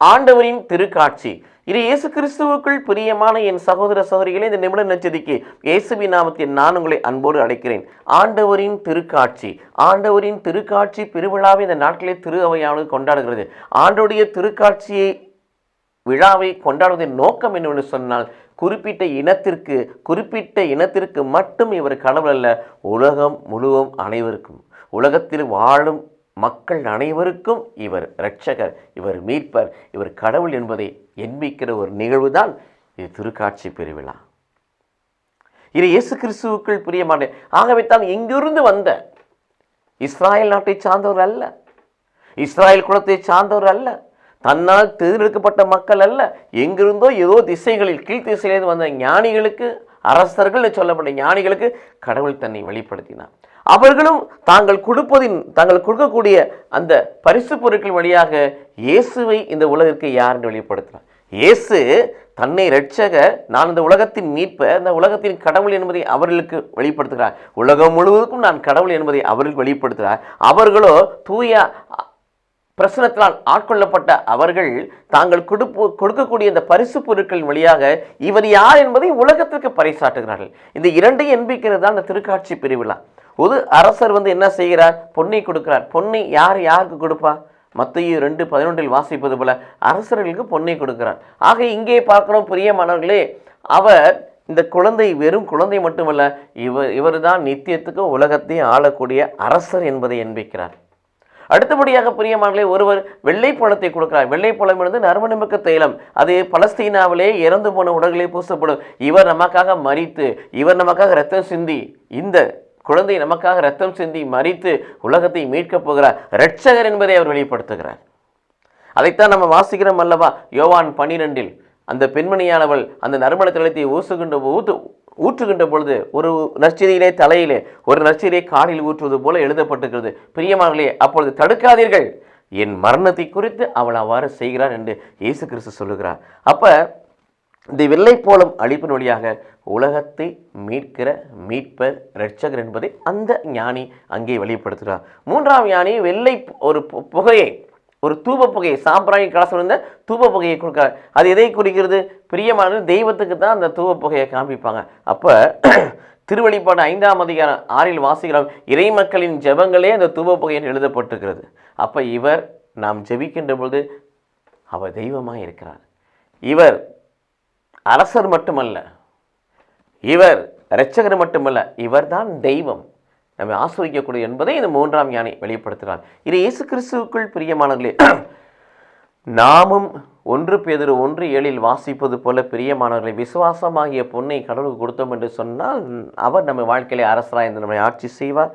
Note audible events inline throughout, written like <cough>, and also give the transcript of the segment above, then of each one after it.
ஆண்டவரின் திருக்காட்சி. இது இயேசு கிறிஸ்துவுக்குள் பிரியமான என் சகோதர சகோதரிகளே இந்த நிமிட நச்சதிக்கு இயேசுவி நாமத்தில் நான் உங்களை அன்போடு அழைக்கிறேன். ஆண்டவரின் திருக்காட்சி. ஆண்டவரின் திருக்காட்சி பெருவிழாவை இந்த நாட்களே திரு அவையானது கொண்டாடுகிறது. ஆண்டோடைய திருக்காட்சியை விழாவை கொண்டாடுவதன் நோக்கம் என்னவென்று சொன்னால் குறிப்பிட்ட இனத்திற்கு குறிப்பிட்ட இனத்திற்கு மட்டும் இவர் கடவுள் அல்ல உலகம் முழுவதும் அனைவருக்கும். உலகத்தில் வாழும் மக்கள் அனைவருக்கும் இவர் இரட்சகர் இவர் மீட்பர் இவர் கடவுள் என்பதை எண்பிக்கிற ஒரு நிகழ்வு தான் இது திருக்காட்சி பெருவிழா. இது இயேசு கிறிஸ்துவுக்குள் பிரியமான ஆகவே தான் எங்கிருந்து வந்த இஸ்ராயல் நாட்டை சார்ந்தவர் அல்ல. இஸ்ராயல் குலத்தை சார்ந்தவர் அல்ல. தன்னால் தேர்ந்தெடுக்கப்பட்ட மக்கள் அல்ல. எங்கிருந்தோ ஏதோ திசைகளில் கீழ்த்திசையிலிருந்து வந்த ஞானிகளுக்கு அரசர்கள் சொல்லப்பட்ட ஞானிகளுக்கு கடவுள் தன்னை வெளிப்படுத்தினார். அவர்களும் தாங்கள் கொடுப்பதின் தாங்கள் கொடுக்கக்கூடிய அந்த பரிசு பொருட்கள் வழியாக இயேசுவை இந்த உலகிற்கு யார் வெளிப்படுத்தினார்? இயேசு தன்னை ரட்சக நான் இந்த உலகத்தின் மீட்ப இந்த உலகத்தின் கடவுள் என்பதை அவர்களுக்கு வெளிப்படுத்துகிறார். உலகம் முழுவதுக்கும் நான் கடவுள் என்பதை அவர்களுக்கு வெளிப்படுத்துகிறார். அவர்களோ தூய பிரசனத்தினால் ஆட்கொள்ளப்பட்ட அவர்கள் தாங்கள் கொடுப்பு கொடுக்கக்கூடிய இந்த பரிசு பொருட்களின் வழியாக இவர் யார் என்பதை உலகத்திற்கு பறைசாட்டுகிறார்கள் இந்த இரண்டையும் என்பிக்கிறது தான் இந்த திருக்காட்சி பிரிவிழா. ஒரு அரசர் வந்து என்ன செய்கிறார்? பொன்னை கொடுக்கிறார். பொன்னை யார் யாருக்கு கொடுப்பா? மத்திய ரெண்டு பதினொன்றில் வாசிப்பது போல அரசர்களுக்கு பொன்னை கொடுக்கிறார். ஆக இங்கே பார்க்கிறோம் பிரியமானவர்களே அவர் இந்த குழந்தை வெறும் குழந்தை மட்டுமல்ல இவர் இவர் தான் நித்தியத்துக்கு உலகத்தை ஆளக்கூடிய அரசர் என்பதை என்பிக்கிறார் அடுத்தபடியாக பிரியமானே ஒருவர் வெள்ளை பழத்தை கொடுக்கிறார். வெள்ளை பழம் இருந்து நறுமணமிக்க தைலம் அது பலஸ்தீனாவிலே இறந்து போன உடல்களே பூசப்படும். இவர் நமக்காக மறித்து இவர் நமக்காக ரத்தம் சிந்தி இந்த குழந்தை நமக்காக ரத்தம் சிந்தி மறித்து உலகத்தை மீட்கப் போகிறார். இரட்சகர் என்பதை அவர் வெளிப்படுத்துகிறார். அதைத்தான் நம்ம வாசிக்கிறோம் அல்லவா? யோவான் பனிரெண்டில் அந்த பெண்மணியானவள் அந்த நறுமண தைலத்தை ஊசுகின்ற ஊத்து ஊற்றுகின்ற பொழுது ஒரு நற்செய்தியிலே தலையிலே ஒரு நற்செய்தியை காலில் ஊற்றுவது போல எழுதப்பட்டிருக்கிறது. பிரியமானங்களே அப்பொழுது தடுக்காதீர்கள். என் மரணத்தை குறித்து அவள் அவ்வாறு செய்கிறார் என்று இயேசு கிறிஸ்து சொல்லுகிறார். அப்போ இந்த வெள்ளை போலம் அழிப்பின் வழியாக உலகத்தை மீட்கிற மீட்பர் ரட்சகர் என்பதை அந்த ஞானி அங்கே வெளிப்படுத்துகிறார். மூன்றாம் ஞானி வெள்ளை ஒரு பு- புகையை ஒரு தூப புகையை சாம்பிராய கலசம் இருந்த தூப புகையை கொடுக்கிறார் அது எதை குறிக்கிறது? பிரியமானது தெய்வத்துக்கு தான் அந்த தூப புகையை காண்பிப்பாங்க. அப்போ <clears throat> திருவழிப்பாடு ஐந்தாம் அதிகாரம் ஆறில் வாசிக்கிறோம் இறை மக்களின் ஜெபங்களே அந்த தூப புகையில் எழுதப்பட்டிருக்கிறது. அப்போ இவர் நாம் ஜெபிக்கின்ற பொழுது அவர் தெய்வமாக இருக்கிறார். இவர் அரசர் மட்டுமல்ல இவர் இரட்சகர் மட்டுமல்ல இவர்தான் தெய்வம். நம்மை ஆஸ்வதிக்கக்கூடிய என்பதை இந்த மூன்றாம் ஞானி வெளிப்படுத்துகிறார். இது இயேசு கிறிஸ்துவுக்குள் பிரியமானங்களே <clears throat> நாமும் ஒன்று பேதர் ஒன்று ஏழில் வாசிப்பது போல பிரியமானவர்களை விசுவாசமாகிய பொன்னை கடவுளுக்கு கொடுத்தோம் என்று சொன்னால் அவர் நம்ம வாழ்க்கையிலே அரசராக இருந்து நம்மை ஆட்சி செய்வார்.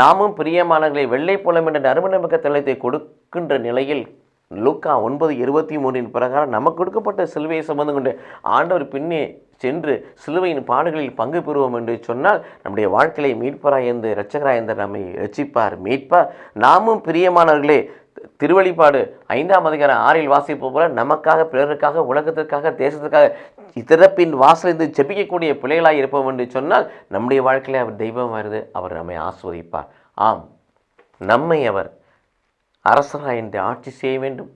நாமும் பிரியமானவர்களை வெள்ளை புலம் என்ற நறுமணமிக்க தலைத்தை கொடுக்கின்ற நிலையில் லூக்கா ஒன்பது இருபத்தி மூன்றின் பிரகாரம் நமக்கு கொடுக்கப்பட்ட சிலுவையை சம்பந்தம் கொண்டு ஆண்டவர் பின்னே சென்று சிலுவையின் பாடுகளில் பங்கு பெறுவோம் என்று சொன்னால் நம்முடைய வாழ்க்கையை மீட்பராய் என்று இரட்சகராய் என்று நம்மை ரட்சிப்பார் மீட்பார் நாமும் பிரியமானவர்களே திருவழிப்பாடு ஐந்தாம் அதிகாரம் ஆறில் வாசிப்பு போல நமக்காக பிறருக்காக உலகத்திற்காக தேசத்திற்காக இதரப்பின் வாசலிருந்து ஜெபிக்கக்கூடிய பிள்ளைகளாக இருப்போம் என்று சொன்னால் நம்முடைய வாழ்க்கையில் அவர் தெய்வம் வருது அவர் நம்மை ஆஸ்வதிப்பார். ஆம் நம்மை அவர் அரசராயிருந்து ஆட்சி செய்ய வேண்டும்.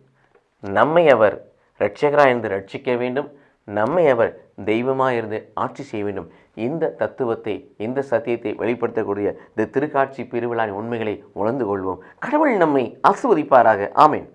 நம்மை அவர் இரட்சகராயிருந்து ரட்சிக்க வேண்டும். நம்மை அவர் தெய்வமாயிருந்து ஆட்சி செய்ய வேண்டும். இந்த தத்துவத்தை இந்த சத்தியத்தை வெளிப்படுத்தக்கூடிய இந்த திருக்காட்சி பெருவிழாவின் உண்மைகளை உணர்ந்து கொள்வோம். கடவுள் நம்மை ஆசிர்வதிப்பாராக. ஆமேன்.